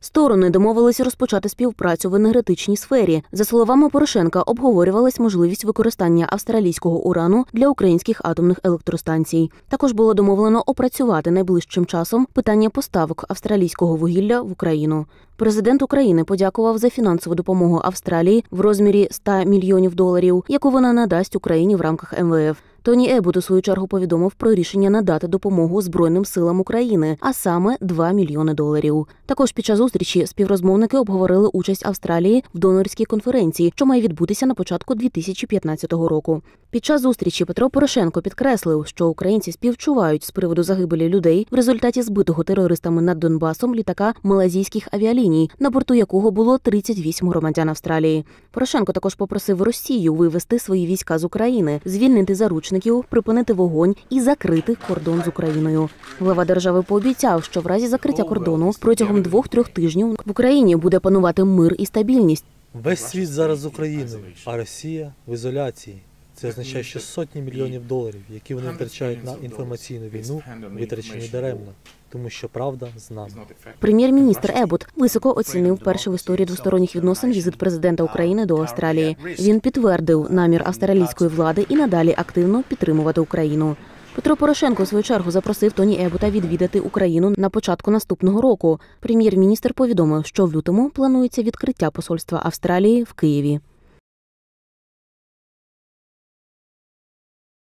Сторони домовилися розпочати співпрацю в енергетичній сфері. За словами Порошенка, обговорювалась можливість використання австралійського урану для українських атомних електростанцій. Також було домовлено опрацювати найближчим часом питання поставок австралійського вугілля в Україну. Президент України подякував за фінансову допомогу Австралії в розмірі 100 мільйонів доларів, яку вона надасть Україні в рамках МВФ. Тоні Ебут у свою чергу повідомив про рішення надати допомогу Збройним силам України, а саме 2 мільйони доларів. Також під час зустрічі співрозмовники обговорили участь Австралії в донорській конференції, що має відбутися на початку 2015 року. Під час зустрічі Петро Порошенко підкреслив, що українці співчувають з приводу загибелі людей в результаті збитого терористами над Донбасом літака малазійських авіаліній, на борту якого було 38 громадян Австралії. Порошенко також попросив Росію вивести свої війська з України, звільнити заручників, припинити вогонь і закрити кордон з Україною. Глава держави пообіцяв, що в разі закриття кордону протягом двох-трьох тижнів в Україні буде панувати мир і стабільність. Весь світ зараз з Україною, а Росія в ізоляції. Це означає, що сотні мільйонів доларів, які вони витрачають на інформаційну війну, витрачені даремно, тому що правда з нами. Прем'єр-міністр Ебот високо оцінив перший в історії двосторонніх відносин візит президента України до Австралії. Він підтвердив намір австралійської влади і надалі активно підтримувати Україну. Петро Порошенко у свою чергу запросив Тоні Ебота відвідати Україну на початку наступного року. Прем'єр-міністр повідомив, що в лютому планується відкриття посольства Австралії в Києві.